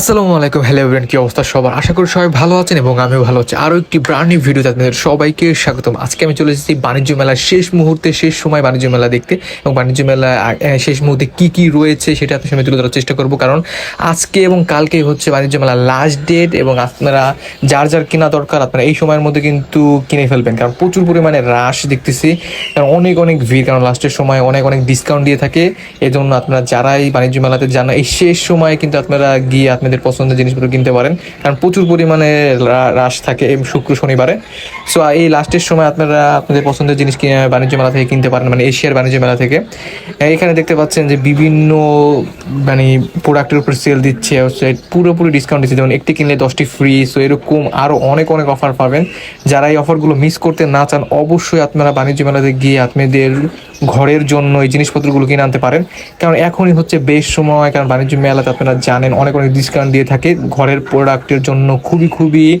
আসসালামু আলাইকুম hello everyone কি অবস্থা সবার? আশা করি সবাই ভালো আছেন এবং আমিও ভালো আছি। আরও একটি ব্র্যান্ড নিউ ভিডিওতে আপনাদের সবাইকে স্বাগতম। আজকে আমি চলে এসেছি বাণিজ্য মেলার শেষ মুহূর্তে, শেষ সময় বাণিজ্য মেলা দেখতে এবং বাণিজ্য মেলা শেষ মুহূর্তে কি কি রয়েছে সেটা আপনার সামনে তুলে ধরার চেষ্টা করব। কারণ আজকে এবং কালকে হচ্ছে বাণিজ্য মেলার লাস্ট ডেট এবং আপনারা যার যার কেনা দরকার আপনারা এই সময়ের মধ্যে কিন্তু কিনে ফেলবেন। কারণ প্রচুর পরিমাণে রাশ দেখতেছি। কারণ অনেক অনেক ভিড়, কারণ লাস্টের সময় অনেক অনেক ডিসকাউন্ট দিয়ে থাকে। এই জন্য আপনারা যারাই বাণিজ্য মেলাতে যান, এই শেষ সময়ে কিন্তু আপনারা গিয়ে আপনাদের পছন্দের জিনিসগুলো কিনতে পারেন। কারণ প্রচুর পরিমাণে রাশ থাকে এই শুক্র শনিবারে। সো এই লাস্টের সময় আপনারা আপনাদের পছন্দের জিনিস বাণিজ্য মেলা থেকে কিনতে পারেন মানে এশিয়ার বাণিজ্য মেলা থেকে। এখানে দেখতে পাচ্ছেন যে বিভিন্ন মানে প্রোডাক্টের উপর সেল দিচ্ছে পুরোপুরি ডিসকাউন্ট দিচ্ছে। যেমন একটি কিনলে দশটি ফ্রি সো এরকম আরও অনেক অনেক অফার পাবেন। যারা এই অফারগুলো মিস করতে না চান, অবশ্যই আপনারা বাণিজ্য মেলাতে গিয়ে আপনাদের ঘরের জন্য এই জিনিসপত্রগুলো কিনে আনতে পারেন। কারণ এখনই হচ্ছে বেশ সময়, কারণ বাণিজ্য মেলাতে আপনারা জানেন, অনেক অনেক ডিসকাউন্ট দিয়ে থাকে। ঘরের প্রোডাক্টের জন্য খুবই খুবই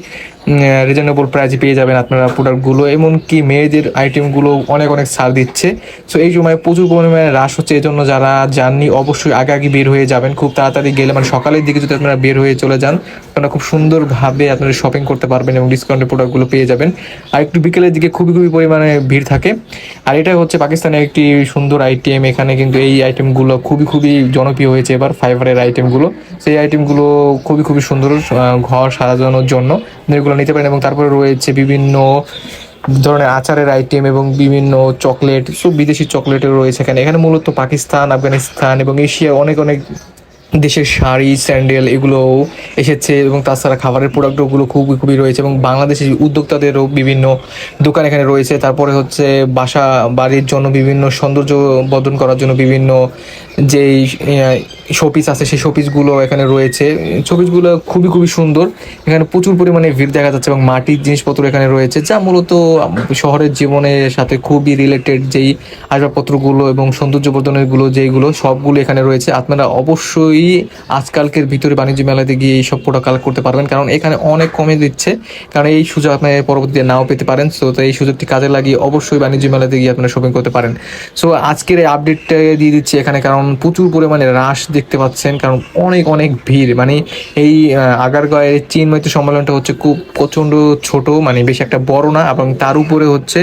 রিজনেবল প্রাইসে পেয়ে যাবেন আপনারা প্রোডাক্টগুলো এমনকি মেয়েদের আইটেমগুলো অনেক অনেক ছাড় দিচ্ছে। সো এই সময় প্রচুর পরিমাণে হ্রাস হচ্ছে এই জন্য যারা যাননি অবশ্যই আগে আগে বের হয়ে যাবেন। খুব তাড়াতাড়ি গেলে মানে সকালের দিকে যদি আপনারা বের হয়ে চলে যান, আপনারা খুব সুন্দরভাবে আপনারা শপিং করতে পারবেন এবং ডিসকাউন্টের প্রোডাক্টগুলো পেয়ে যাবেন। আর একটু বিকেলের দিকে খুবই খুবই পরিমাণে ভিড় থাকে। আর এটা হচ্ছে পাকিস্তানের একটি সুন্দর আইটেম এখানে কিন্তু এই আইটেমগুলো খুবই খুবই জনপ্রিয় হয়েছে এবার ফাইবারের আইটেমগুলো সেই আইটেমগুলো খুবই খুবই সুন্দর ঘর সাজানোর জন্য। এগুলো নিতে পারেন এবং তারপরে রয়েছে বিভিন্ন ধরনের আচারের আইটেম এবং বিভিন্ন চকলেট সব বিদেশি চকলেটও রয়েছে এখানে। এখানে মূলত পাকিস্তান, আফগানিস্তান এবং এশিয়ার অনেক অনেক দেশের শাড়ি, স্যান্ডেল এগুলো এসেছে এবং তাছাড়া খাবারের প্রোডাক্টগুলো খুবই খুবই রয়েছে এবং বাংলাদেশের উদ্যোক্তাদেরও বিভিন্ন দোকান এখানে রয়েছে। তারপরে হচ্ছে বাসা বাড়ির জন্য বিভিন্ন সৌন্দর্য বর্ধন করার জন্য বিভিন্ন যেই শোপিস আছে, সেই শোপিসগুলো এখানে রয়েছে। শোপিসগুলো খুবই খুবই সুন্দর। এখানে প্রচুর পরিমাণে ভিড় দেখা যাচ্ছে এবং মাটির জিনিসপত্র এখানে রয়েছে, যা মূলত শহরের জীবনের সাথে খুবই রিলেটেড যেই আসবাবপত্রগুলো এবং সৌন্দর্যবর্ধনেরগুলো যেইগুলো, সবগুলো এখানে রয়েছে। আপনারা অবশ্যই আজকালকের ভিতরে বাণিজ্য মেলাতে গিয়ে এই সব প্রোডাক্ট কালেক্ট করতে পারবেন, কারণ এখানে অনেক কমে দিচ্ছে। কারণ এই সুযোগ আপনি পরবর্তীতে নাও পেতে পারেন সো তো এই সুযোগটি কাজে লাগিয়ে অবশ্যই বাণিজ্য মেলাতে গিয়ে আপনারা শপিং করতে পারেন। সো আজকের এই আপডেটটা দিয়ে দিচ্ছি এখানে, কারণ প্রচুর পরিমাণে রাশ দেখতে পাচ্ছেন, কারণ অনেক অনেক ভিড়। মানে এই আগারগাঁয়ের চিন্ময়িত সম্মেলনটা হচ্ছে খুব প্রচণ্ড ছোট মানে বেশি একটা বড় না, এবং তার উপরে হচ্ছে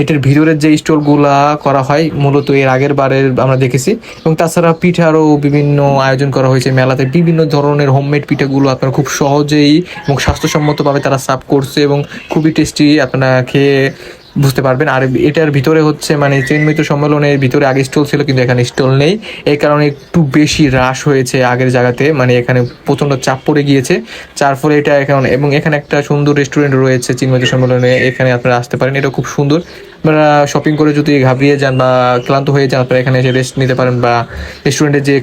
এটার ভিতরের যে স্টলগুলা করা হয়, মূলত এর আগের বারের আমরা দেখেছি। এবং তাছাড়া পিঠারও বিভিন্ন আয়োজন করা হয়েছে মেলাতে। বিভিন্ন ধরনের হোমমেড পিঠাগুলো আপনারা খুব সহজেই এবং স্বাস্থ্যসম্মতভাবে তারা সার্ভ করছে এবং খুবই টেস্টি আপনারা খেয়ে বুঝতে পারবেন। আর এটার ভিতরে হচ্ছে মানে চেনমিত সম্মেলনের ভিতরে আগে স্টল ছিল, কিন্তু এখানে স্টল নেই। এই কারণে একটু বেশি হ্রাস হয়েছে আগের জায়গাতে। মানে এখানে প্রচণ্ড চাপ পড়ে গিয়েছে। যার ফলে এটা এখন, এবং এখানে একটা সুন্দর রেস্টুরেন্ট রয়েছে চিন্ময় সম্মেলনে। এখানে আপনারা আসতে পারেন, এটা খুব সুন্দর। আপনারা শপিং করে যদি ঘাবড়িয়ে যান বা ক্লান্ত হয়ে যান, আপনারা এখানে এসে রেস্ট নিতে পারেন বা রেস্টুরেন্টে যে